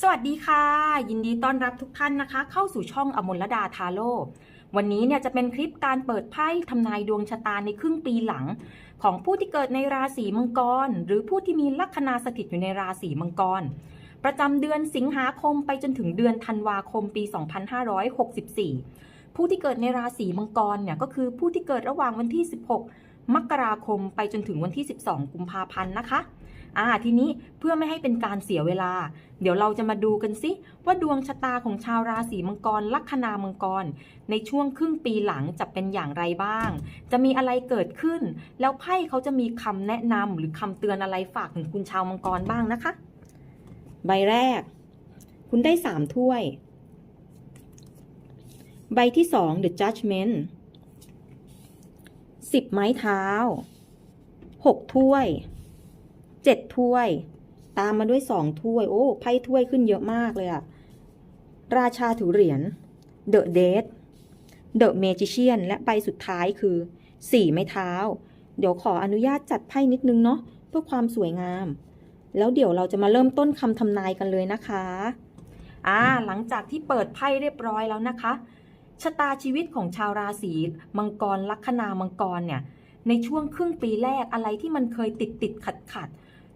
สวัสดีค่ะ ยินดีต้อนรับทุกท่านนะคะ เข้าสู่ช่องอมลดาทาโร่วันนี้เนี่ยจะเป็นคลิปการเปิดไพ่ทำนายดวงชะตาในครึ่งปีหลัง ของผู้ที่เกิดในราศีมังกร หรือผู้ที่มีลัคนาสถิตอยู่ในราศีมังกร ประจำเดือนสิงหาคมไปจนถึงเดือนธันวาคมปี 2564 ผู้ที่เกิดในราศีมังกรเนี่ยก็คือผู้ที่เกิดระหว่างวันที่ 16 มกราคมไปจนถึงวันที่ 12 กุมภาพันธ์นะคะ อ่าทีนี้เพื่อไม่ให้เป็นการเสียเวลา เดี๋ยวเราจะมาดูกันสิว่าดวงชะตาของชาวราศีมังกรลัคนามังกร ในช่วงครึ่งปีหลังจะเป็นอย่างไรบ้าง จะมีอะไรเกิดขึ้น แล้วไพ่เขาจะมีคำแนะนำหรือคำเตือนอะไรฝากถึงคุณชาวมังกรบ้างนะคะ ใบแรก คุณได้สามถ้วย ใบที่สอง The Judgment สิบไม้เท้าหกถ้วย เจ็ดถ้วย ตามมาด้วยสองถ้วย โอ้ไพ่ถ้วยขึ้นเยอะมากเลยอะราชาถือเหรียญเดอะเดทเดอะเมจิเชียนและใบสุดท้ายคือสี่ไม้เท้า เดี๋ยวขออนุญาตจัดไพ่นิดนึงเนาะเพื่อความสวยงาม แล้วเดี๋ยวเราจะมาเริ่มต้นคำทำนายกันเลยนะคะอ่าหลังจากที่เปิดไพ่เรียบร้อยแล้วนะคะชะตาชีวิตของชาวราศีมังกรลัคนามังกรเนี่ยในช่วงครึ่งปีแรกอะไรที่มันเคยติดติดขัดขัด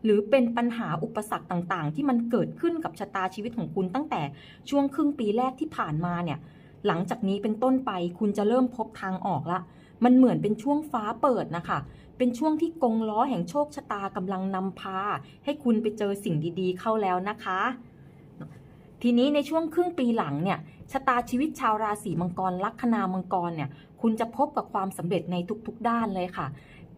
หรือเป็นปัญหาอุปสรรคต่างๆ ที่มันเกิดขึ้นกับชะตาชีวิตของคุณตั้งแต่ช่วงครึ่งปีแรกที่ผ่านมาเนี่ยหลังจากนี้เป็นต้นไปคุณจะเริ่มพบทางออกละ มันเหมือนเป็นช่วงฟ้าเปิดนะคะ เป็นช่วงที่กงล้อแห่งโชคชะตากำลังนำพา ให้คุณไปเจอสิ่งดีๆ เข้าแล้วนะคะ ทีนี้ในช่วงครึ่งปีหลังเนี่ยชะตาชีวิตชาวราศีมังกรลัคนามังกรเนี่ย คุณจะพบกับความสำเร็จในทุกๆด้านเลยค่ะ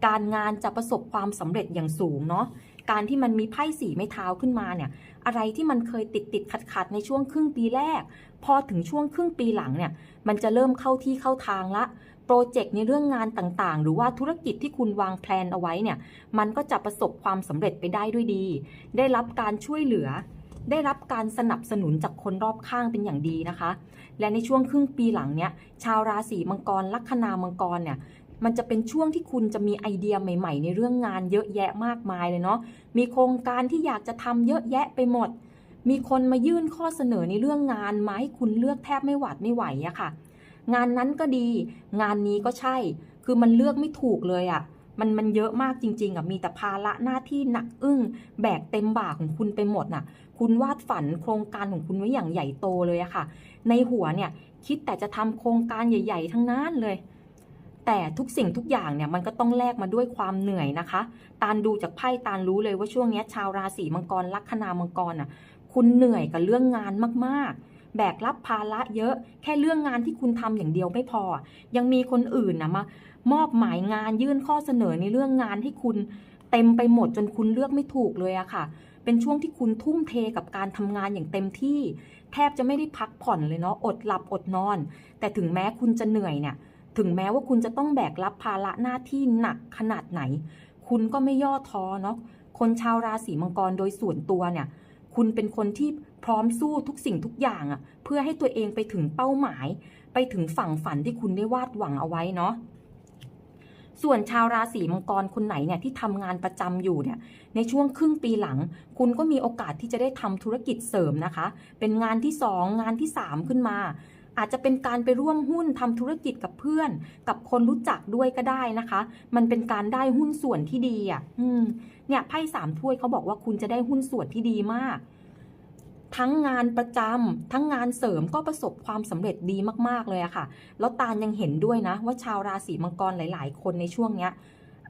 การงานจะประสบความสำเร็จอย่างสูงเนาะ การที่มันมีไพ่สีไม้เท้าขึ้นมาเนี่ย อะไรที่มันเคยติดติดขัดขัดในช่วงครึ่งปีแรก พอถึงช่วงครึ่งปีหลังเนี่ย มันจะเริ่มเข้าที่เข้าทางละโปรเจกต์ในเรื่องงานต่างๆ หรือว่าธุรกิจที่คุณวางแพลนเอาไว้เนี่ย มันก็จะประสบความสำเร็จไปได้ด้วยดี ได้รับการช่วยเหลือ ได้รับการสนับสนุนจากคนรอบข้างเป็นอย่างดีนะคะ และในช่วงครึ่งปีหลังเนี้ยชาวราศีมังกรลัคนามังกรเนี่ย มันจะเป็นช่วงที่คุณจะมีไอเดียใหม่ ๆ ในเรื่องงานเยอะแยะมากมายเลยเนาะมีโครงการที่อยากจะทำเยอะแยะไปหมด มีคนมายื่นข้อเสนอในเรื่องงานมาให้คุณเลือกแทบไม่หวัดไม่ไหวอะค่ะ งานนั้นก็ดี งานนี้ก็ใช่ คือมันเลือกไม่ถูกเลยอะมันมันเยอะมากจริง ๆอะมีแต่ภาระหน้าที่หนักอึ้ง แบกเต็มบ่าของคุณไปหมดน่ะ คุณวาดฝันโครงการของคุณไว้อย่างใหญ่โตเลยอะค่ะ ในหัวเนี่ยคิดแต่จะทำโครงการใหญ่ ๆ ทั้งนั้นเลย แต่ทุกสิ่งทุกอย่างเนี่ยมันก็ต้องแลกมาด้วยความเหนื่อยนะคะ ตาลดูจากไพ่ตาลรู้เลยว่าช่วงนี้ชาวราศีมังกรลัคนามังกรน่ะคุณเหนื่อยกับเรื่องงานมากๆ แบกรับภาระเยอะ แค่เรื่องงานที่คุณทำอย่างเดียวไม่พอ ยังมีคนอื่นนะมามอบหมายงานยื่นข้อเสนอในเรื่องงานให้คุณเต็มไปหมดจนคุณเลือกไม่ถูกเลยอะค่ะ เป็นช่วงที่คุณทุ่มเทกับการทำงานอย่างเต็มที่ แทบจะไม่ได้พักผ่อนเลยเนาะ อดหลับอดนอน แต่ถึงแม้คุณจะเหนื่อยเนี่ย ถึงแม้ว่าคุณจะต้องแบกรับภาระหน้าที่หนักขนาดไหน คุณก็ไม่ย่อท้อเนาะคนชาวราศีมังกรโดยส่วนตัวเนี่ย คุณเป็นคนที่พร้อมสู้ทุกสิ่งทุกอย่างอะ่ะ เพื่อให้ตัวเองไปถึงเป้าหมาย ไปถึงฝั่งฝันที่คุณได้วาดหวังเอาไว้เนาะส่วนชาวราศีมังกรคนไหนเนี่ยที่ทำงานประจำอยู่เนี่ยในช่วงครึ่งปีหลัง คุณก็มีโอกาสที่จะได้ทำธุรกิจเสริมนะคะ เป็นงานที่ 2 งานที่ 3 ขึ้นมา อาจจะเป็นการไปร่วมหุ้นทำธุรกิจกับเพื่อน กับคนรู้จักด้วยก็ได้นะคะ มันเป็นการได้หุ้นส่วนที่ดีอะเนี่ยไพ่สามถ้วยเขาบอกว่าคุณจะได้หุ้นส่วนที่ดีมาก ทั้งงานประจำทั้งงานเสริมก็ประสบความสำเร็จดีมากๆเลยอะค่ะ แล้วตาลยังเห็นด้วยนะ ว่าชาวราศีมังกรหลาย ๆ คนในช่วงเนี้ย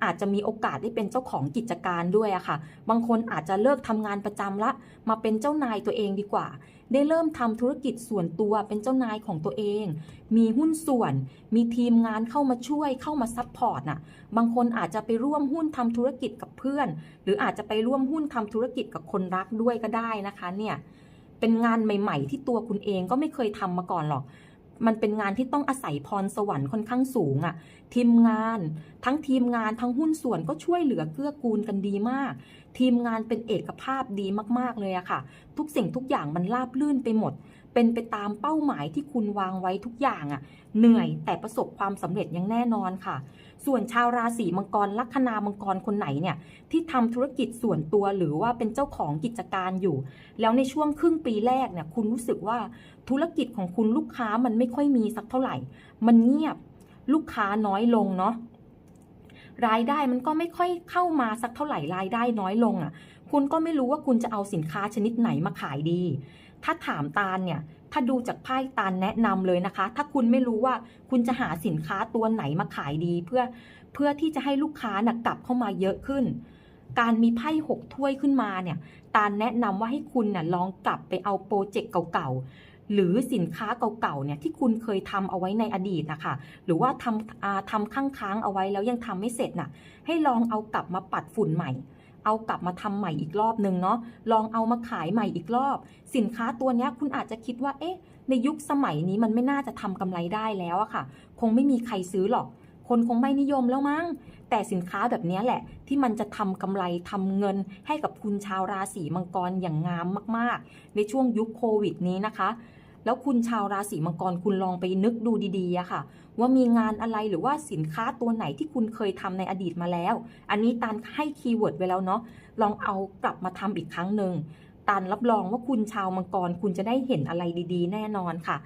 อาจจะมีโอกาสได้เป็นเจ้าของกิจการด้วยอะค่ะ บางคนอาจจะเลิกทำงานประจำละ มาเป็นเจ้านายตัวเองดีกว่า ได้เริ่มทำธุรกิจส่วนตัวเป็นเจ้านายของตัวเอง มีหุ้นส่วน มีทีมงานเข้ามาช่วยเข้ามาซัพพอร์ตน่ะ บางคนอาจจะไปร่วมหุ้นทำธุรกิจกับเพื่อน หรืออาจจะไปร่วมหุ้นทำธุรกิจกับคนรักด้วยก็ได้นะคะเนี่ยเป็นงานใหม่ ๆ ที่ตัวคุณเองก็ไม่เคยทำมาก่อนหรอก มันเป็นงานที่ต้องอาศัยพรสวรรค์ค่อนข้างสูงอะ่ะ ทีมงานทั้งทีมงานทั้งหุ้นส่วนก็ช่วยเหลือเกื้อกูลกันดีมาก ทีมงานเป็นเอกภาพดีมากๆเลยอะค่ะ ทุกสิ่งทุกอย่างมันราบลื่นไปหมด เป็นไปตามเป้าหมายที่คุณวางไว้ทุกอย่างอะเหนื่อยแต่ประสบความสำเร็จอย่างแน่นอนค่ะ ส่วนชาวราศีมังกรลัคนามังกรคนไหนเนี่ยที่ทำธุรกิจส่วนตัวหรือว่าเป็นเจ้าของกิจการอยู่ แล้วในช่วงครึ่งปีแรกเนี่ยคุณรู้สึกว่าธุรกิจของคุณลูกค้ามันไม่ค่อยมีสักเท่าไหร่ มันเงียบลูกค้าน้อยลงเนาะรายได้มันก็ไม่ค่อยเข้ามาสักเท่าไหร่รายได้น้อยลงอะ่ะ คุณก็ไม่รู้ว่าคุณจะเอาสินค้าชนิดไหนมาขายดี ถ้าถามตาลเนี่ย ถ้าดูจากไพ่ตาลแนะนำเลยนะคะ ถ้าคุณไม่รู้ว่าคุณจะหาสินค้าตัวไหนมาขายดี เพื่อเพื่อที่จะให้ลูกค้านะกลับเข้ามาเยอะขึ้น การมีไพ่หกถ้วยขึ้นมาเนี่ยตาลแนะนำว่าให้คุณน่ะลองกลับไปเอาโปรเจกต์เก่าๆหรือสินค้าเก่าๆเนี่ยที่คุณเคยทำเอาไว้ในอดีตนะคะหรือว่าทำทำค้างๆเอาไว้แล้วยังทำไม่เสร็จน่ะ ให้ลองเอากลับมาปัดฝุ่นใหม่ เอากลับมาทำใหม่อีกรอบนึงเนาะลองเอามาขายใหม่อีกรอบ สินค้าตัวนี้คุณอาจจะคิดว่าเอ๊ะ ในยุคสมัยนี้มันไม่น่าจะทำกำไรได้แล้วอะค่ะ คงไม่มีใครซื้อหรอก คนคงไม่นิยมแล้วมั้งแต่สินค้าแบบนี้แหละ ที่มันจะทำกำไรทำเงินให้กับคุณชาวราศีมังกรอย่างงามมาก ๆ ในช่วงยุคโควิดนี้นะคะ แล้วคุณชาวราศีมังกรคุณลองไปนึกดูดีๆอะค่ะ ว่ามีงานอะไรหรือว่าสินค้าตัวไหนที่คุณเคยทำในอดีตมาแล้ว อันนี้ตานให้คีย์เวิร์ดไว้แล้วเนาะลองเอากลับมาทำอีกครั้งหนึ่งตานรับรองว่าคุณชาวมังกร คุณจะได้เห็นอะไรดีๆ แน่นอนค่ะ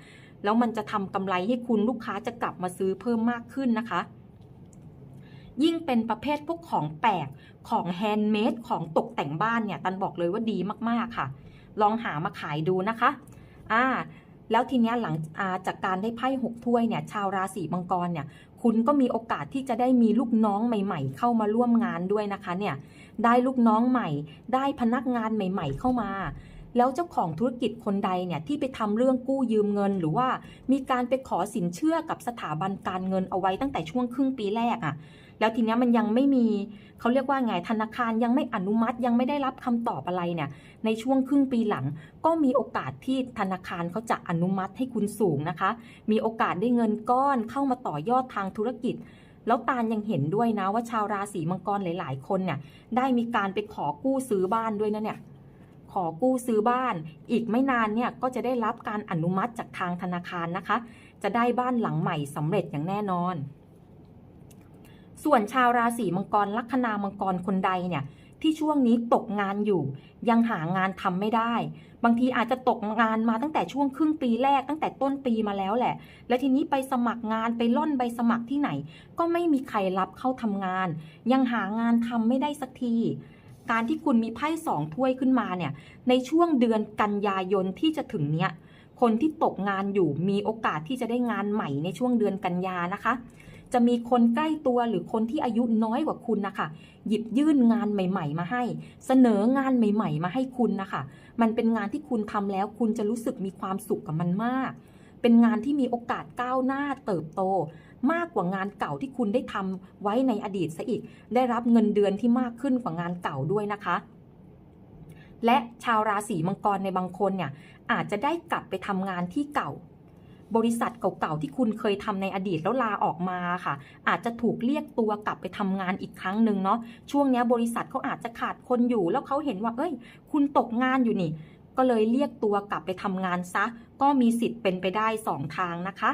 แล้วมันจะทำกำไรให้คุณลูกค้าจะกลับมาซื้อเพิ่มมากขึ้นนะคะยิ่งเป็นประเภทพวกของแปลกของแฮนด์เมดของตกแต่งบ้านเนี่ย ตันบอกเลยว่าดีมากๆค่ะ ลองหามาขายดูนะคะ อ่า แล้วทีเนี้ยหลังาจากการได้ไพ่หกถ้วยเนี่ยชาวราศีมังกรเนี่ยคุณก็มีโอกาสที่จะได้มีลูกน้องใหม่ ๆ เข้ามาร่วมงานด้วยนะคะเนี่ยได้ลูกน้องใหม่ ได้พนักงานใหม่ ๆ เข้ามาแล้วเจ้าของธุรกิจคนใดเนี่ยที่ไปทำเรื่องกู้ยืมเงิน หรือว่ามีการไปขอสินเชื่อกับสถาบันการเงินเอาไว้ตั้งแต่ช่วงครึ่งปีแรกอะ่ะ แล้วทีเนี้ยมันยังไม่มีเขาเรียกว่าไงธนาคารยังไม่อนุมัติยังไม่ได้รับคำตอบอะไรเนี่ย ในช่วงครึ่งปีหลัง ก็มีโอกาสที่ธนาคารเขาจะอนุมัติให้คุณสูงนะคะ มีโอกาสได้เงินก้อนเข้ามาต่อยอดทางธุรกิจ แล้วตาลยังเห็นด้วยนะว่าชาวราศีมังกรหลาย ๆ คนเนี่ยได้มีการไปขอกู้ซื้อบ้านด้วยนะเนี่ยขอกู้ซื้อบ้าน อีกไม่นานเนี่ยก็จะได้รับการอนุมัติจากทางธนาคารนะคะ จะได้บ้านหลังใหม่สำเร็จอย่างแน่นอน ส่วนชาวราศีมังกรลัคนามังกรคนใดเนี่ยที่ช่วงนี้ตกงานอยู่ ยังหางานทำไม่ได้ บางทีอาจจะตกงานมาตั้งแต่ช่วงครึ่งปีแรกตั้งแต่ต้นปีมาแล้วแหละ แล้วทีนี้ไปสมัครงานไปล่อนใบสมัครที่ไหน ก็ไม่มีใครรับเข้าทำงาน ยังหางานทำไม่ได้สักทีการที่คุณมีไพ่สองถ้วยขึ้นมาเนี่ย ในช่วงเดือนกันยายนที่จะถึงเนี้ย คนที่ตกงานอยู่มีโอกาสที่จะได้งานใหม่ในช่วงเดือนกันยานะคะ จะมีคนใกล้ตัวหรือคนที่อายุน้อยกว่าคุณนะคะหยิบยื่นงานใหม่ ๆ มาให้ เสนองานใหม่ ๆ มาให้คุณนะคะมันเป็นงานที่คุณทำแล้วคุณจะรู้สึกมีความสุขกับมันมาก เป็นงานที่มีโอกาสก้าวหน้าเติบโต มากกว่างานเก่าที่คุณได้ทำไว้ในอดีตซะอีก ได้รับเงินเดือนที่มากขึ้นกว่างานเก่าด้วยนะคะและชาวราศีมังกรในบางคนเนี่ยอาจจะได้กลับไปทำงานที่เก่า บริษัทเก่าๆที่คุณเคยทำในอดีตแล้วลาออกมาค่ะ อาจจะถูกเรียกตัวกลับไปทำงานอีกครั้งหนึ่งเนาะช่วงนี้บริษัทเขาอาจจะขาดคนอยู่แล้วเขาเห็นว่า เอ้ย คุณตกงานอยู่นี่ ก็เลยเรียกตัวกลับไปทำงานซะ ก็มีสิทธิ์เป็นไปได้สองทางนะคะ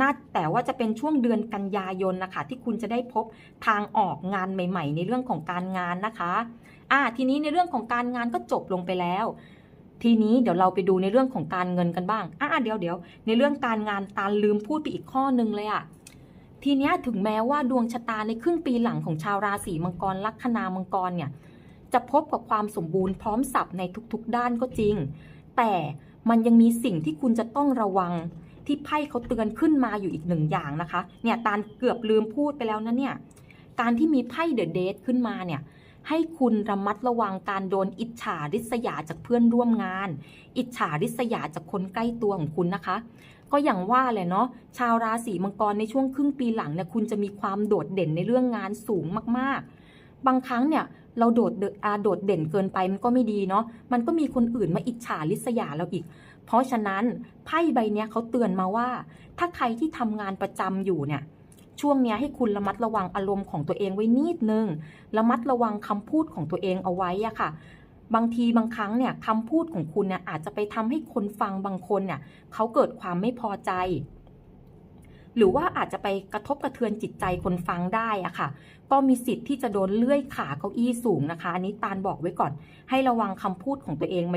น่าแต่ว่าจะเป็นช่วงเดือนกันยายนนะคะ ที่คุณจะได้พบทางออกงานใหม่ ๆ ในเรื่องของการงานนะคะอ่าทีนี้ในเรื่องของการงานก็จบลงไปแล้ว ทีนี้เดี๋ยวเราไปดูในเรื่องของการเงินกันบ้างอ่าเดี๋ยวเดี๋ยวในเรื่องการงานตาลืมพูดไปอีกข้อหนึ่งเลยอะทีนี้ถึงแม้ว่าดวงชะตาในครึ่งปีหลังของชาวราศีมังกรลัคนามังกรเนี่ยจะพบกับความสมบูรณ์พร้อมสับในทุกๆด้านก็จริง แต่มันยังมีสิ่งที่คุณจะต้องระวังที่ไพ่เขาเตือนขึ้นมาอยู่อีกหนึ่งอย่างนะคะ เนี่ยตาลเกือบลืมพูดไปแล้วนะเนี่ย การที่มีไพ่เดอะเดทขึ้นมาเนี่ย ให้คุณระมัดระวังการโดนอิจฉาริษยาจากเพื่อนร่วมงาน อิจฉาริษยาจากคนใกล้ตัวของคุณนะคะ ก็อย่างว่าแหละเนาะชาวราศีมังกรในช่วงครึ่งปีหลังเนี่ยคุณจะมีความโดดเด่นในเรื่องงานสูงมากๆ บางครั้งเนี่ยเราโดดเดอาโดดเด่นเกินไปมันก็ไม่ดีเนาะ มันก็มีคนอื่นมาอิจฉาริษยาเราอีก เพราะฉะนั้นไพ่ใบเนี้ยเขาเตือนมาว่า ถ้าใครที่ทำงานประจำอยู่เนี่ย ช่วงนี้ให้คุณระมัดระวังอารมณ์ของตัวเองไว้นิดนึง ระมัดระวังคำพูดของตัวเองเอาไว้อะค่ะ บางทีบางครั้งเนี่ยคำพูดของคุณเนี่ยอาจจะไปทำให้คนฟังบางคนเนี่ยเขาเกิดความไม่พอใจ หรือว่าอาจจะไปกระทบกระเทือนจิตใจคนฟังได้อะค่ะ ก็มีสิทธิ์ที่จะโดนเลื่อยขาเก้าอี้สูงนะคะ อันนี้ตาลบอกไว้ก่อน ให้ระวังคำพูดของตัวเองไ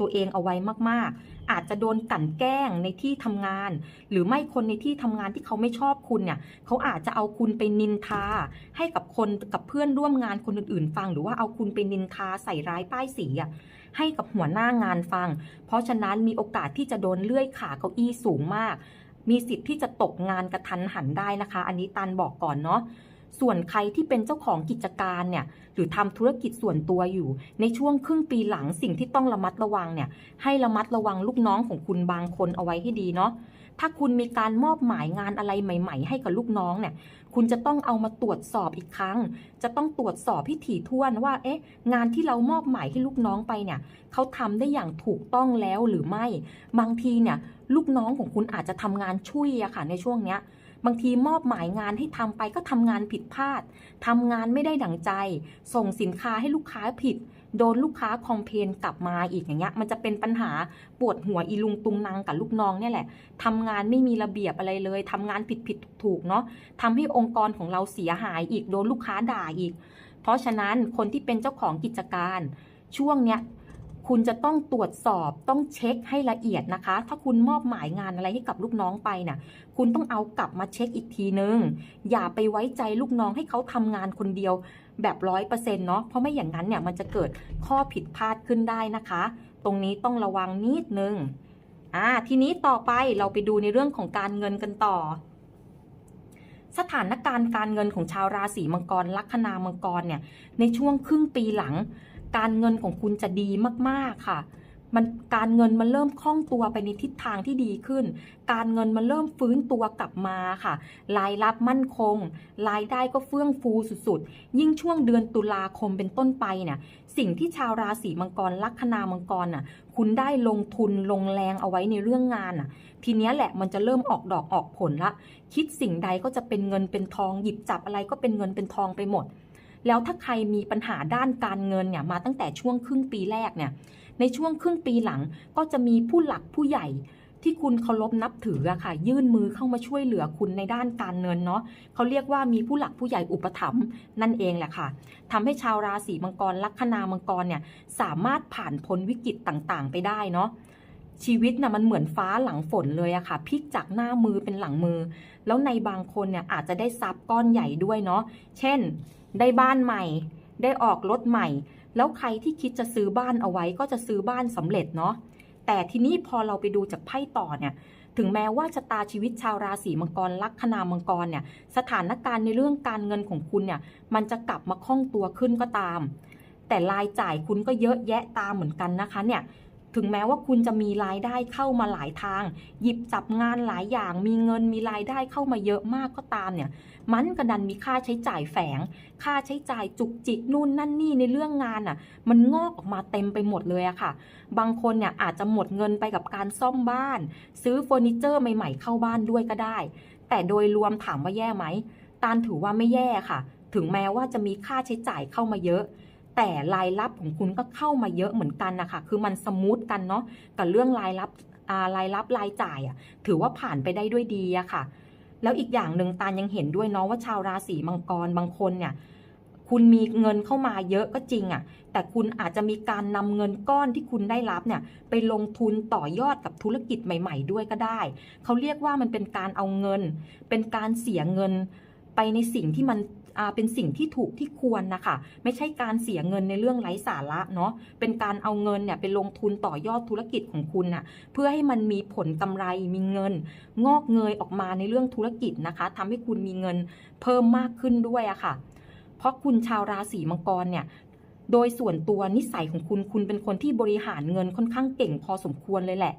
ตัวเองเอาไว้มากๆ อาจจะโดนกลั่นแกล้งในที่ทำงาน หรือไม่คนในที่ทำงานที่เขาไม่ชอบคุณเนี่ยเขาอาจจะเอาคุณไปนินทา ให้กับคนกับเพื่อนร่วมงานคนอื่นๆ ฟัง หรือว่าเอาคุณไปนินทาใส่ร้ายป้ายสีอะให้กับหัวหน้างานฟัง เพราะฉะนั้นมีโอกาสที่จะโดนเลื่อยขาเก้าอี้สูงมาก มีสิทธิ์ที่จะตกงานกระทันหันได้นะคะ อันนี้ตันบอกก่อนเนาะ ส่วนใครที่เป็นเจ้าของกิจการเนี่ยหรือทำธุรกิจส่วนตัวอยู่ ในช่วงครึ่งปีหลังสิ่งที่ต้องระมัดระวังเนี่ยให้ระมัดระวังลูกน้องของคุณบางคนเอาไว้ให้ดีเนาะถ้าคุณมีการมอบหมายงานอะไรใหม่ ๆ ให้กับลูกน้องเนี่ยคุณจะต้องเอามาตรวจสอบอีกครั้ง จะต้องตรวจสอบพิถีถ้วนว่าเอ๊ะงานที่เรามอบหมายให้ลูกน้องไปเนี่ยเขาทำได้อย่างถูกต้องแล้วหรือไม่ บางทีเนี่ยลูกน้องของคุณอาจจะทำงานช่วยอะค่ะในช่วงเนี้ย บางทีมอบหมายงานให้ทำไปก็ทำงานผิดพลาดทำงานไม่ได้ดั่งใจ ส่งสินค้าให้ลูกค้าผิด โดนลูกค้าคอมเพนกลับมาอีกอย่างเงี้ยมันจะเป็นปัญหาปวดหัวอีลุงตุงนางกับลูกน้องเนี่ยแหละทำงานไม่มีระเบียบอะไรเลยทำงานผิดผิดถูกถูกๆเนาะทำให้องค์กรของเราเสียหายอีกโดนลูกค้าด่าอีก เพราะฉะนั้นคนที่เป็นเจ้าของกิจการช่วงเนี้ย คุณจะต้องตรวจสอบต้องเช็คให้ละเอียดนะคะ ถ้าคุณมอบหมายงานอะไรให้กับลูกน้องไปน่ะ คุณต้องเอากลับมาเช็คอีกทีนึง อย่าไปไว้ใจลูกน้องให้เขาทำงานคนเดียวแบบร้อยเปอร์เซ็นต์เนาะเพราะไม่อย่างนั้นเนี่ยมันจะเกิดข้อผิดพลาดขึ้นได้นะคะ ตรงนี้ต้องระวังนิดนึงอ่าทีนี้ต่อไปเราไปดูในเรื่องของการเงินกันต่อ สถานการณ์การเงินของชาวราศีมังกรลัคนามังกรเนี่ยในช่วงครึ่งปีหลัง การเงินของคุณจะดีมากๆค่ะมันการเงินมันเริ่มคล่องตัวไปในทิศทางที่ดีขึ้น การเงินมันเริ่มฟื้นตัวกลับมาค่ะ รายรับมั่นคง รายได้ก็เฟื่องฟูสุดๆ ยิ่งช่วงเดือนตุลาคมเป็นต้นไปเนี่ยสิ่งที่ชาวราศีมังกรลัคนามังกรน่ะคุณได้ลงทุนลงแรงเอาไว้ในเรื่องงานน่ะ ทีเนี้ยแหละมันจะเริ่มออกดอกออกผลละ คิดสิ่งใดก็จะเป็นเงินเป็นทองหยิบจับอะไรก็เป็นเงินเป็นทองไปหมด แล้วถ้าใครมีปัญหาด้านการเงินเนี่ยมาตั้งแต่ช่วงครึ่งปีแรกเนี่ยในช่วงครึ่งปีหลังก็จะมีผู้หลักผู้ใหญ่ที่คุณเคารพนับถืออะค่ะ ยื่นมือเข้ามาช่วยเหลือคุณในด้านการเงินเนาะเขาเรียกว่ามีผู้หลักผู้ใหญ่อุปถัมภ์นั่นเองแหละค่ะทำให้ชาวราศีมังกรลัคนามังกรเนี่ยสามารถผ่านพ้นวิกฤตต่างๆ ไปได้เนาะชีวิตน่ะมันเหมือนฟ้าหลังฝนเลยอะค่ะพลิกจากหน้ามือเป็นหลังมือ แล้วในบางคนเนี่ยอาจจะได้ทรัพย์ก้อนใหญ่ด้วยเนาะเช่น ได้บ้านใหม่ ได้ออกรถใหม่ แล้วใครที่คิดจะซื้อบ้านเอาไว้ก็จะซื้อบ้านสำเร็จเนาะแต่ทีนี้พอเราไปดูจากไพ่ต่อเนี่ยถึงแม้ว่าชะตาชีวิตชาวราศีมังกรลัคนามังกรเนี่ยสถานการณ์ในเรื่องการเงินของคุณเนี่ยมันจะกลับมาคล่องตัวขึ้นก็ตาม แต่รายจ่ายคุณก็เยอะแยะตามเหมือนกันนะคะเนี่ย ถึงแม้ว่าคุณจะมีรายได้เข้ามาหลายทาง หยิบจับงานหลายอย่าง มีเงินมีรายได้เข้ามาเยอะมากก็ตามเนี่ย มันก็ดันมีค่าใช้จ่ายแฝง ค่าใช้จ่ายจุกจิกนู่นนั่นนี่ในเรื่องงานอะ มันงอกออกมาเต็มไปหมดเลยอะค่ะ บางคนเนี่ยอาจจะหมดเงินไปกับการซ่อมบ้าน ซื้อเฟอร์นิเจอร์ใหม่ๆเข้าบ้านด้วยก็ได้ แต่โดยรวมถามว่าแย่ไหมตานถือว่าไม่แย่ค่ะ ถึงแม้ว่าจะมีค่าใช้จ่ายเข้ามาเยอะ แต่รายรับของคุณก็เข้ามาเยอะเหมือนกันนะคะคือมันสมูทกันเนาะกับเรื่องรายรับรายรับรายจ่ายอะถือว่าผ่านไปได้ด้วยดีอะค่ะ แล้วอีกอย่างหนึ่งตาลยังเห็นด้วยเนาะว่าชาวราศีมังกรบางคนเนี่ยคุณมีเงินเข้ามาเยอะก็จริงอะ่ะ แต่คุณอาจจะมีการนำเงินก้อนที่คุณได้รับเนี่ยไปลงทุนต่อยอดกับธุรกิจใหม่ ๆ ด้วยก็ได้ เขาเรียกว่ามันเป็นการเอาเงิน เป็นการเสียเงินไปในสิ่งที่มัน เป็นสิ่งที่ถูกที่ควรนะคะ ไม่ใช่การเสียเงินในเรื่องไร้สาระเนาะเป็นการเอาเงินเนี่ยไปลงทุนต่อยอดธุรกิจของคุณน่ะเพื่อให้มันมีผลกำไรมีเงิน งอกเงยออกมาในเรื่องธุรกิจนะคะทำให้คุณมีเงินเพิ่มมากขึ้นด้วยอะค่ะ เพราะคุณชาวราศีมังกรเนี่ยโดยส่วนตัวนิสัยของคุณคุณเป็นคนที่บริหารเงินค่อนข้างเก่งพอสมควรเลยแหละ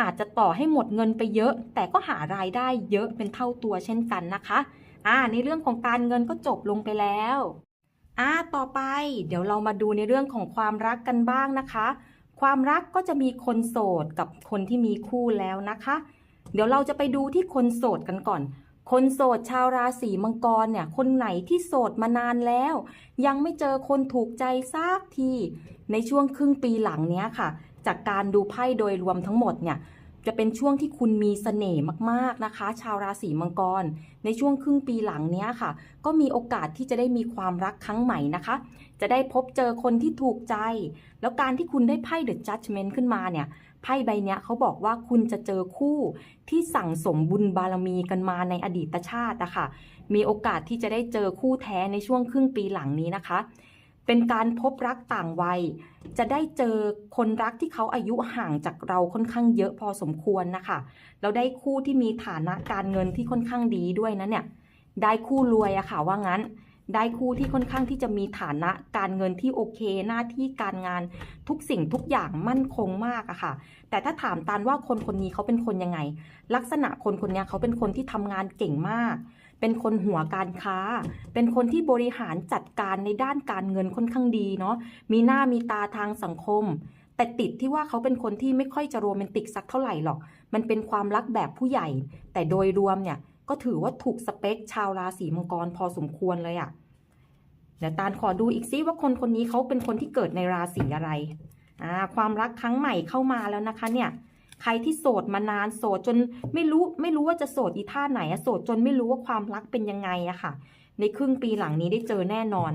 อาจจะต่อให้หมดเงินไปเยอะ แต่ก็หารายได้เยอะเป็นเท่าตัวเช่นกันนะคะ อ่าในเรื่องของการเงินก็จบลงไปแล้วอ่าต่อไป เดี๋ยวเรามาดูในเรื่องของความรักกันบ้างนะคะ ความรักก็จะมีคนโสดกับคนที่มีคู่แล้วนะคะ เดี๋ยวเราจะไปดูที่คนโสดกันก่อน คนโสดชาวราศีมังกรเนี่ย คนไหนที่โสดมานานแล้ว ยังไม่เจอคนถูกใจสักทีในช่วงครึ่งปีหลังเนี้ยค่ะ จากการดูไพ่โดยรวมทั้งหมดเนี่ย จะเป็นช่วงที่คุณมีเสน่ห์มากๆนะคะ ชาวราศีมังกร ในช่วงครึ่งปีหลังเนี้ยค่ะ ก็มีโอกาสที่จะได้มีความรักครั้งใหม่นะคะ จะได้พบเจอคนที่ถูกใจ แล้วการที่คุณได้ไพ่ The Judgment ขึ้นมาเนี่ยไพ่ใบเนี้ยเขาบอกว่าคุณจะเจอคู่ที่สั่งสมบุญบารมีกันมาในอดีตชาติอะค่ะมีโอกาสที่จะได้เจอคู่แท้ในช่วงครึ่งปีหลังนี้นะคะ เป็นการพบรักต่างวัย จะได้เจอคนรักที่เขาอายุห่างจากเราค่อนข้างเยอะพอสมควรนะคะ เราได้คู่ที่มีฐานะการเงินที่ค่อนข้างดีด้วยนะเนี่ย ได้คู่รวยอะค่ะว่างั้น ได้คู่ที่ค่อนข้างที่จะมีฐานะการเงินที่โอเค หน้าที่การงานทุกสิ่งทุกอย่างมั่นคงมากอะค่ะ แต่ถ้าถามตานว่าคนคนนี้เขาเป็นคนยังไง ลักษณะคนคนนี้เขาเป็นคนที่ทำงานเก่งมาก เป็นคนหัวการค้า เป็นคนที่บริหารจัดการในด้านการเงินค่อนข้างดีเนาะ มีหน้ามีตาทางสังคม แต่ติดที่ว่าเขาเป็นคนที่ไม่ค่อยจะโรแมนติกสักเท่าไหร่หรอก มันเป็นความรักแบบผู้ใหญ่ แต่โดยรวมเนี่ยก็ถือว่าถูกสเปคชาวราศีมังกรพอสมควรเลยอะเดี๋ยวตาลขอดูอีกซิว่าคนคนนี้เขาเป็นคนที่เกิดในราศีอะไร อ่า ความรักครั้งใหม่เข้ามาแล้วนะคะเนี่ย ใครที่โสดมานานโสดจนไม่รู้ไม่รู้ว่าจะโสดอีท่าไหนอะโสดจนไม่รู้ว่าความรักเป็นยังไงอะค่ะ ในครึ่งปีหลังนี้ได้เจอแน่นอน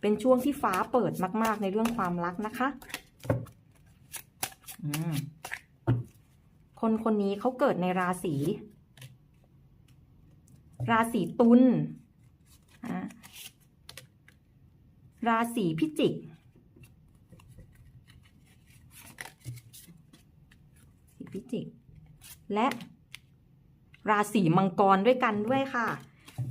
เป็นช่วงที่ฟ้าเปิดมาก ๆ ในเรื่องความรักนะคะอืมคนคนนี้เขาเกิดในราศี ราศีตุลอ่าราศีพิจิก สี พิจิก และราศีมังกรด้วยกันด้วยค่ะ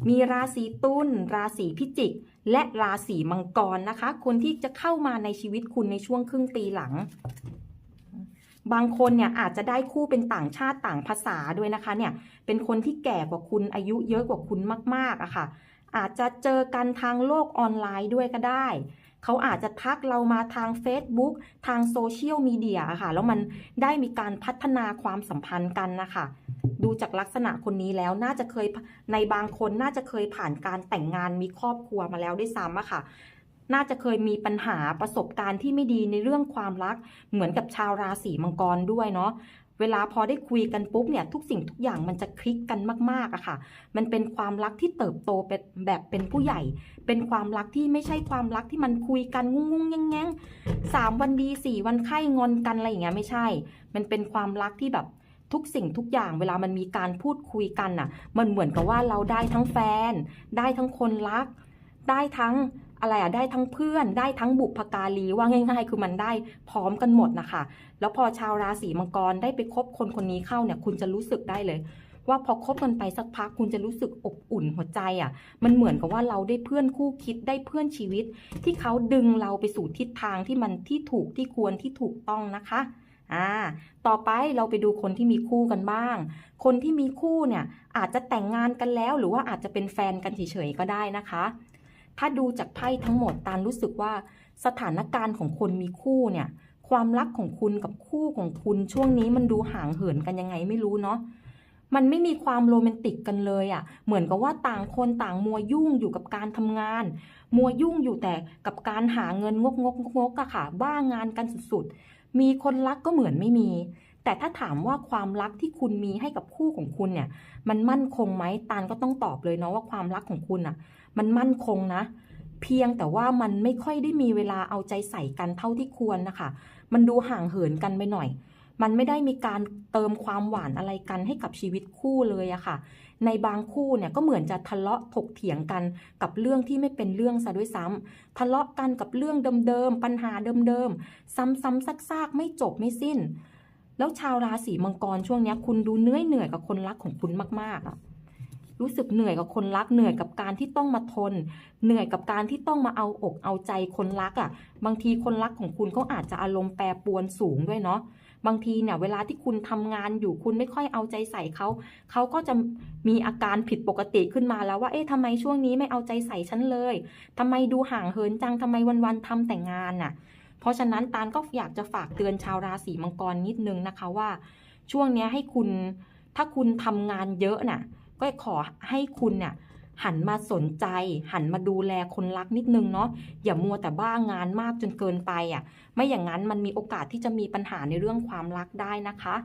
มีราศีตุลราศีพิจิก และราศีมังกรนะคะ คนที่จะเข้ามาในชีวิตคุณในช่วงครึ่งปีหลัง บางคนเนี่ยอาจจะได้คู่เป็นต่างชาติต่างภาษาด้วยนะคะ เนี่ย เป็นคนที่แก่กว่าคุณอายุเยอะกว่าคุณมากๆอะค่ะ อาจจะเจอกันทางโลกออนไลน์ด้วยก็ได้ เขาอาจจะทักเรามาทาง Facebook ทางโซเชียลมีเดียค่ะ แล้วมันได้มีการพัฒนาความสัมพันธ์กันนะคะ ดูจากลักษณะคนนี้แล้วน่าจะเคยในบางคนน่าจะเคยผ่านการแต่งงานมีครอบครัวมาแล้วด้วยซ้ำอะค่ะน่าจะเคยมีปัญหาประสบการณ์ที่ไม่ดีในเรื่องความรัก เหมือนกับชาวราศีมังกรด้วยเนาะ เวลาพอได้คุยกันปุ๊บเนี่ยทุกสิ่งทุกอย่างมันจะคลิกกันมากๆอะค่ะ มันเป็นความรักที่เติบโตเป็นแบบเป็นผู้ใหญ่ เป็นความรักที่ไม่ใช่ความรักที่มันคุยกันงุ้งงุ้งแง่งแง่งสามวันดีสี่วันไข้งอนกันอะไรอย่างเงี้ยไม่ใช่ มันเป็นความรักที่แบบทุกสิ่งทุกอย่างเวลามันมีการพูดคุยกันน่ะ มันเหมือนกับว่าเราได้ทั้งแฟน ได้ทั้งคนรัก ได้ทั้ง อะไรอะได้ทั้งเพื่อนได้ทั้งบุพการีว่าง่าย ๆ คือมันได้พร้อมกันหมดนะคะ แล้วพอชาวราศีมังกรได้ไปคบคนคนนี้เข้าเนี่ยคุณจะรู้สึกได้เลย ว่าพอคบกันไปสักพักคุณจะรู้สึกอบอุ่นหัวใจอะ่ะ มันเหมือนกับว่าเราได้เพื่อนคู่คิดได้เพื่อนชีวิต ที่เขาดึงเราไปสู่ทิศทางที่มันที่ถูกที่ควรที่ถูกต้องนะคะอ่า ต่อไปเราไปดูคนที่มีคู่กันบ้าง คนที่มีคู่เนี่ยอาจจะแต่งงานกันแล้ว หรือว่าอาจจะเป็นแฟนกันเฉยๆก็ได้นะคะ ถ้าดูจากไพ่ทั้งหมดตาลรู้สึกว่าสถานการณ์ของคนมีคู่เนี่ย ความรักของคุณกับคู่ของคุณช่วงนี้มันดูห่างเหินกันยังไงไม่รู้เนาะมันไม่มีความโรแมนติกกันเลยอะ่ะ เหมือนกับว่าต่างคนต่างมัวยุ่งอยู่กับการทำงาน มัวยุ่งอยู่แต่กับการหาเงินงกงกงกอะค่ะ บ้างานกันสุดๆ มีคนรักก็เหมือนไม่มี แต่ถ้าถามว่าความรักที่คุณมีให้กับคู่ของคุณเนี่ย มันมั่นคงไหมตาลก็ต้องตอบเลยเนาะว่าความรักของคุณอะ มันมั่นคงนะ เพียงแต่ว่ามันไม่ค่อยได้มีเวลาเอาใจใส่กันเท่าที่ควรนะคะ มันดูห่างเหินกันไปหน่อย มันไม่ได้มีการเติมความหวานอะไรกันให้กับชีวิตคู่เลยอะค่ะ ในบางคู่เนี่ยก็เหมือนจะทะเลาะถกเถียงกันกับเรื่องที่ไม่เป็นเรื่องซะด้วยซ้ำทะเลาะกันกับเรื่องเดิมๆปัญหาเดิมๆซ้ำๆซากๆ ไม่จบไม่สิ้น แล้วชาวราศีมังกรช่วงนี้คุณดูเหนื่อยเหนื่อยกับคนรักของคุณมากๆอะ รู้สึกเหนื่อยกับคนรักเหนื่อยกับการที่ต้องมาทน เหนื่อยกับการที่ต้องมาเอาอกเอาใจคนรักอะ่ะ บางทีคนรักของคุณเขาอาจจะอารมณ์แปรปรวนสูงด้วยเนาะบางทีเนี่ยเวลาที่คุณทำงานอยู่คุณไม่ค่อยเอาใจใส่เขาเขาก็จะมีอาการผิดปกติขึ้นมาแล้วว่าเอ๊ะทำไมช่วงนี้ไม่เอาใจใส่ฉันเลยทำไมดูห่างเหินจังทำไมวันๆทำแต่งานน่ะ เพราะฉะนั้นตาลก็อยากจะฝากเตือนชาวราศีมังกรนิดนึงนะคะว่า ช่วงเนี้ยให้คุณถ้าคุณทำงานเยอะน่ะ ก็ขอให้คุณเนี่ยหันมาสนใจ หันมาดูแลคนรักนิดนึงเนาะอย่ามัวแต่บ้างานมากจนเกินไปอะ ไม่อย่างนั้นมันมีโอกาสที่จะมีปัญหาในเรื่องความรักได้นะคะ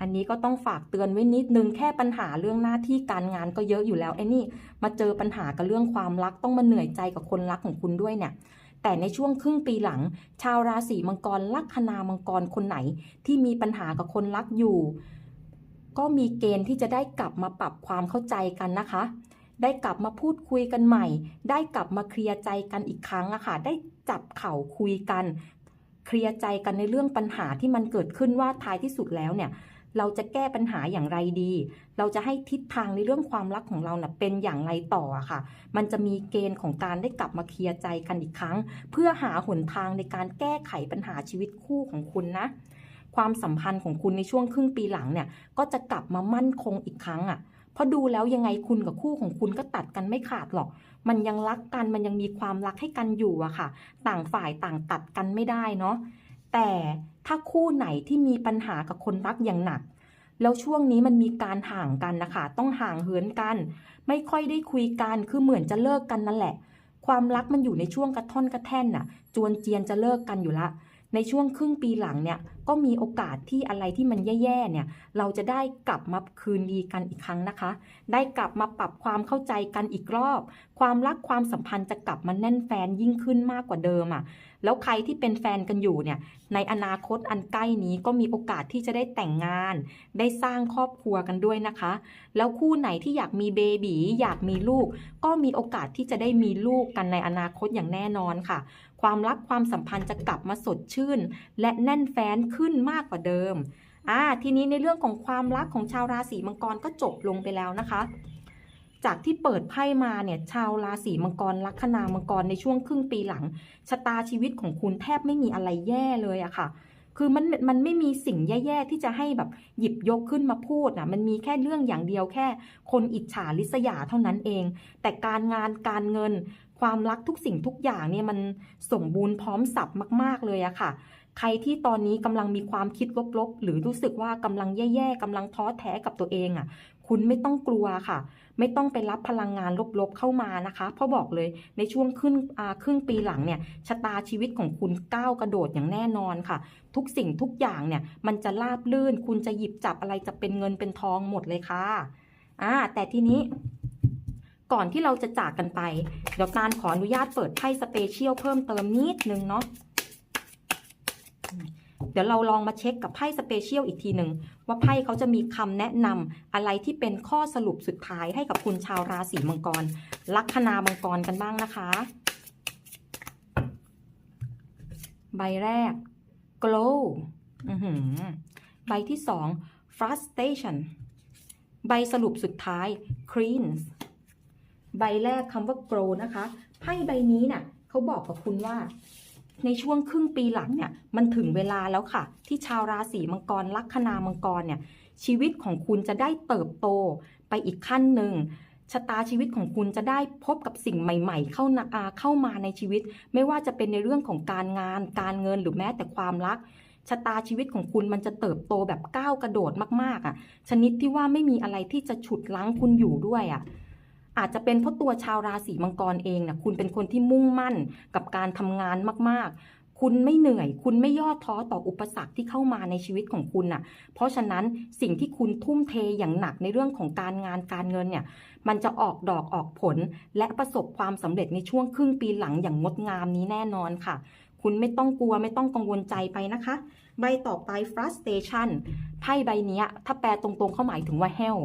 อันนี้ก็ต้องฝากเตือนไว้นิดนึงแค่ปัญหาเรื่องหน้าที่การงานก็เยอะอยู่แล้วไอ้นี่ มาเจอปัญหากับเรื่องความรักต้องมาเหนื่อยใจกับคนรักของคุณด้วยเนี่ยแต่ในช่วงครึ่งปีหลัง ชาวราศีมังกรลัคนามังกรคนไหน ที่มีปัญหากับคนรักอยู่ ก็มีเกณฑ์ที่จะได้กลับมาปรับความเข้าใจกันนะคะ ได้กลับมาพูดคุยกันใหม่ ได้กลับมาเคลียร์ใจกันอีกครั้งอะค่ะ ได้จับเข่าคุยกัน เคลียร์ใจกันในเรื่องปัญหาที่มันเกิดขึ้นว่าท้ายที่สุดแล้วเนี่ยเราจะแก้ปัญหาอย่างไรดี เราจะให้ทิศทางในเรื่องความรักของเราเน่ะเป็นอย่างไรต่ออะค่ะ มันจะมีเกณฑ์ของการได้กลับมาเคลียร์ใจกันอีกครั้ง เพื่อหาหนทางในการแก้ไขปัญหาชีวิตคู่ของคุณนะ ความสัมพันธ์ของคุณในช่วงครึ่งปีหลังเนี่ยก็จะกลับมามั่นคงอีกครั้งอะเพราะดูแล้วยังไงคุณกับคู่ของคุณก็ตัดกันไม่ขาดหรอก มันยังรักกันมันยังมีความรักให้กันอยู่อะค่ะ ต่างฝ่ายต่างตัดกันไม่ได้เนาะ แต่ถ้าคู่ไหนที่มีปัญหากับคนรักอย่างหนัก แล้วช่วงนี้มันมีการห่างกันนะคะ ต้องห่างเหินกัน ไม่ค่อยได้คุยกัน คือเหมือนจะเลิกกันนั่นแหละ ความรักมันอยู่ในช่วงกระท่อนกระแท่นน่ะ จวนเจียนจะเลิกกันอยู่ละ ในช่วงครึ่งปีหลังเนี่ยก็มีโอกาสที่อะไรที่มันแย่ๆเนี่ยเราจะได้กลับมาคืนดีกันอีกครั้งนะคะ ได้กลับมาปรับความเข้าใจกันอีกรอบ ความรักความสัมพันธ์จะกลับมาแน่นแฟนยิ่งขึ้นมากกว่าเดิมอะแล้วใครที่เป็นแฟนกันอยู่เนี่ยในอนาคตอันใกล้นี้ก็มีโอกาสที่จะได้แต่งงาน ได้สร้างครอบครัวกันด้วยนะคะ แล้วคู่ไหนที่อยากมีเบบีอยากมีลูก ก็มีโอกาสที่จะได้มีลูกกันในอนาคตอย่างแน่นอนค่ะ ความรักความสัมพันธ์จะกลับมาสดชื่น และแน่นแฟ้นขึ้นมากกว่าเดิมอ่าทีนี้ในเรื่องของความรักของชาวราศีมังกรก็จบลงไปแล้วนะคะ จากที่เปิดไพ่มาเนี่ยชาวราศีมังกรลัคนามังกรในช่วงครึ่งปีหลังชะตาชีวิตของคุณแทบไม่มีอะไรแย่เลยอะค่ะคือมันมันไม่มีสิ่งแย่ๆที่จะให้แบบหยิบยกขึ้นมาพูดนะมันมีแค่เรื่องอย่างเดียวแค่ คนอิจฉาริษยาเท่านั้นเอง แต่การงานการเงิน ความรักทุกสิ่งทุกอย่างเนี่ยมันสมบูรณ์พร้อมสับมาก ๆ เลยอะค่ะ ใครที่ตอนนี้กำลังมีความคิดลบๆ หรือรู้สึกว่ากำลังแย่ๆกำลังท้อแท้กับตัวเองอะคุณไม่ต้องกลัวค่ะ ไม่ต้องไปรับพลังงานลบๆเข้ามานะคะ เพราะบอกเลยในช่วงครึ่งครึ่งปีหลังเนี่ยชะตาชีวิตของคุณก้าวกระโดดอย่างแน่นอนค่ะ ทุกสิ่งทุกอย่างเนี่ยมันจะราบลื่น คุณจะหยิบจับอะไรจะเป็นเงินเป็นทองหมดเลยค่ะอ่าแต่ทีนี้ ก่อนที่เราจะจากกันไป เดี๋ยวการขออนุญาตเปิดไพ่สเปเชียลเพิ่มเติมนิดนึงเนาะเดี๋ยวเราลองมาเช็คกับไพ่สเปเชียลอีกทีหนึ่งว่าไพ่เขาจะมีคำแนะนำอะไรที่เป็นข้อสรุปสุดท้ายให้กับคุณชาวราศีมังกร ลัคนามังกรกันบ้างนะคะ ใบแรก glow อือหือใบที่สอง frustration ใบสรุปสุดท้าย cleanse ใบแรกคำว่า grow นะคะไพ่ใบนี้เนี่ยเขาบอกกับคุณว่า ในช่วงครึ่งปีหลังเนี่ยมันถึงเวลาแล้วค่ะ ที่ชาวราศีมังกรลัคนามังกรเนี่ยชีวิตของคุณจะได้เติบโตไปอีกขั้นหนึ่งชะตาชีวิตของคุณจะได้พบกับสิ่งใหม่ๆ เข้าาอ่าเข้ามาในชีวิต ไม่ว่าจะเป็นในเรื่องของการงาน การเงินหรือแม้แต่ความรักชะตาชีวิตของคุณมันจะเติบโตแบบก้าวกระโดดมากๆอะ ชนิดที่ว่าไม่มีอะไรที่จะฉุดลั้งคุณอยู่ด้วยอะ อาจจะเป็นเพราะตัวชาวราศีมังกรเองนะคุณเป็นคนที่มุ่งมั่นกับการทำงานมาก ๆ คุณไม่เหนื่อย คุณไม่ย่อท้อต่ออุปสรรคที่เข้ามาในชีวิตของคุณน่ะ เพราะฉะนั้นสิ่งที่คุณทุ่มเทอย่างหนักในเรื่องของการงานการเงินเนี่ย มันจะออกดอกออกผล และประสบความสำเร็จในช่วงครึ่งปีหลังอย่างงดงามนี้แน่นอนค่ะ คุณไม่ต้องกลัวไม่ต้องกังวลใจไปนะคะใบต่อไป frustration ไพ่ใบนี้ถ้าแปลตรงๆเข้าหมายถึงว่า hell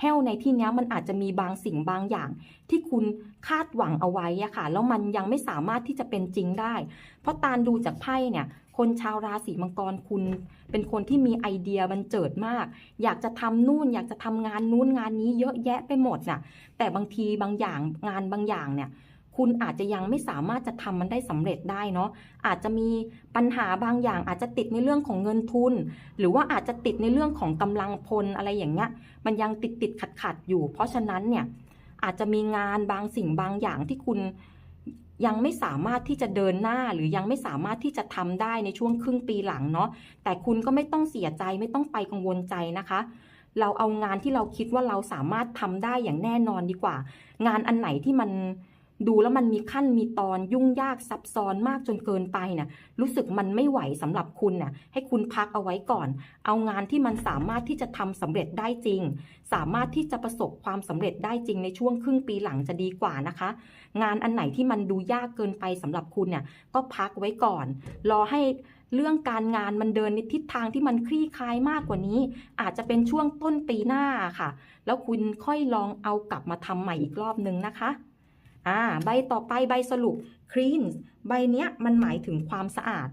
แห้วในที่นี้มันอาจจะมีบางสิ่งบางอย่าง ที่คุณคาดหวังเอาไว้อะค่ะ แล้วมันยังไม่สามารถที่จะเป็นจริงได้ เพราะตาดูจากไพ่เนี่ยคนชาวราศีมังกรคุณ เป็นคนที่มีไอเดียบันเจิดมาก อยากจะทำนู่น อยากจะทำงานนู้นงานนี้เยอะแยะไปหมดน่ะแต่บางทีบางอย่างงานบางอย่างเนี่ย คุณอาจจะยังไม่สามารถจะทำมันได้สำเร็จได้เนาะอาจจะมีปัญหาบางอย่าง อาจจะติดในเรื่องของเงินทุน หรือว่าอาจจะติดในเรื่องของกำลังพลอะไรอย่างเงี้ยมันยังติดติดขัดขัดอยู่ เพราะฉะนั้นเนี่ยอาจจะมีงานบางสิ่งบางอย่างที่คุณยังไม่สามารถที่จะเดินหน้าหรือยังไม่สามารถที่จะทำได้ในช่วงครึ่งปีหลังเนาะแต่คุณก็ไม่ต้องเสียใจไม่ต้องไปกังวลใจนะคะเราเอางานที่เราคิดว่าเราสามารถทำได้อย่างแน่นอนดีกว่า งานอันไหนที่มัน ดูแล้วมันมีขั้นมีตอนยุ่งยากซับซ้อนมากจนเกินไปเนี่ยรู้สึกมันไม่ไหวสำหรับคุณน่ะให้คุณพักเอาไว้ก่อน เอางานที่มันสามารถที่จะทำสำเร็จได้จริง สามารถที่จะประสบความสำเร็จได้จริงในช่วงครึ่งปีหลังจะดีกว่านะคะ งานอันไหนที่มันดูยากเกินไปสำหรับคุณเนี่ยก็พักไว้ก่อน รอให้เรื่องการงานมันเดินในทิศทางที่มันคลี่คลายมากกว่านี้ อาจจะเป็นช่วงต้นปีหน้าค่ะ แล้วคุณค่อยลองเอากลับมาทำใหม่อีกรอบนึงนะคะ อ่าใบต่อไปใบสรุป clean ใบเนี้ยมันหมายถึงความสะอาด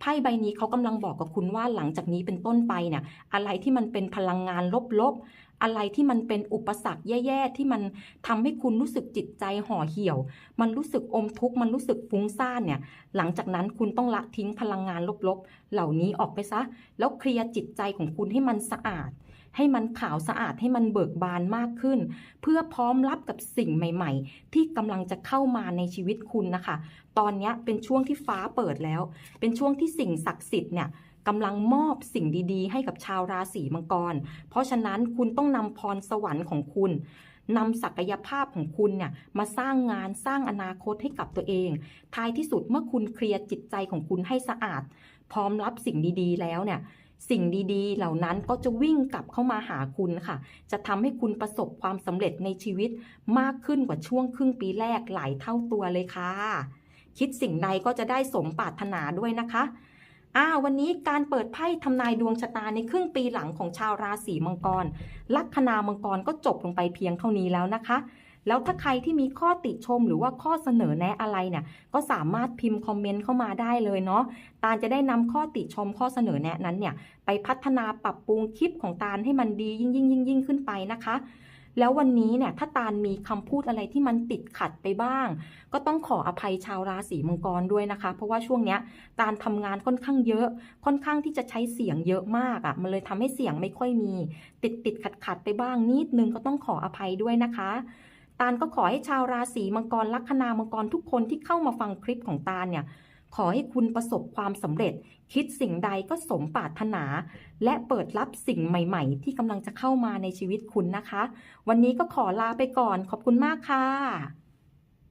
ไพ่ใบนี้เขากำลังบอกกับคุณว่าหลังจากนี้เป็นต้นไปเนี่ยอะไรที่มันเป็นพลังงานลบๆ อะไรที่มันเป็นอุปสรรคแย่ๆ ที่มันทำให้คุณรู้สึกจิตใจห่อเหี่ยว มันรู้สึกอมทุกข์มันรู้สึกฟุ้งซ่านเนี่ยหลังจากนั้นคุณต้องละทิ้งพลังงานลบๆ เหล่านี้ออกไปซะ แล้วเคลียร์จิตใจของคุณให้มันสะอาด ให้มันขาวสะอาดให้มันเบิกบานมากขึ้น เพื่อพร้อมรับกับสิ่งใหม่ๆ ที่กำลังจะเข้ามาในชีวิตคุณนะคะ ตอนนี้เป็นช่วงที่ฟ้าเปิดแล้ว เป็นช่วงที่สิ่งศักดิ์สิทธิ์เนี่ยกำลังมอบสิ่งดีๆ ให้กับชาวราศีมังกร เพราะฉะนั้นคุณต้องนำพรสวรรค์ของคุณนำศักยภาพของคุณเนี่ยมาสร้างงานสร้างอนาคตให้กับตัวเอง ท้ายที่สุดเมื่อคุณเคลียร์จิตใจของคุณให้สะอาด พร้อมรับสิ่งดีๆ แล้วเนี่ย สิ่งดีๆ เหล่านั้นก็จะวิ่งกลับเข้ามาหาคุณค่ะ จะทำให้คุณประสบความสำเร็จในชีวิตมากขึ้นกว่าช่วงครึ่งปีแรกหลายเท่าตัวเลยค่ะ คิดสิ่งใดก็จะได้สมปรารถนาด้วยนะคะอ่าวันนี้การเปิดไพ่ทำนายดวงชะตาในครึ่งปีหลังของชาวราศีมังกร ลัคนามังกรก็จบลงไปเพียงเท่านี้แล้วนะคะ แล้วถ้าใครที่มีข้อติชมหรือว่าข้อเสนอแนะอะไรเนี่ย ก็สามารถพิมพ์คอมเมนต์เข้ามาได้เลยเนาะ ตาลจะได้นำข้อติชมข้อเสนอแนะนั้นเนี่ย ไปพัฒนาปรับปรุงคลิปของตาลให้มันดียิ่งยิ่งยิ่งยิ่งขึ้นไปนะคะแล้ววันนี้เนี่ยถ้าตาลมีคำพูดอะไรที่มันติดขัดไปบ้าง ก็ต้องขออภัยชาวราศีมังกรด้วยนะคะ เพราะว่าช่วงเนี้ยตาลทำงานค่อนข้างเยอะ ค่อนข้างที่จะใช้เสียงเยอะมากอะ่ะ มันเลยทำให้เสียงไม่ค่อยมี ติดติดขัดขัดไปบ้างนิดนึงก็ต้องขออภัยด้วยนะคะ ตาลก็ขอให้ชาวราศีมังกรลัคนามังกรทุกคนที่เข้ามาฟังคลิปของตาลเนี่ยขอให้คุณประสบความสำเร็จ คิดสิ่งใดก็สมปรารถนา และเปิดรับสิ่งใหม่ ๆ ที่กำลังจะเข้ามาในชีวิตคุณนะคะ วันนี้ก็ขอลาไปก่อนขอบคุณมากค่ะ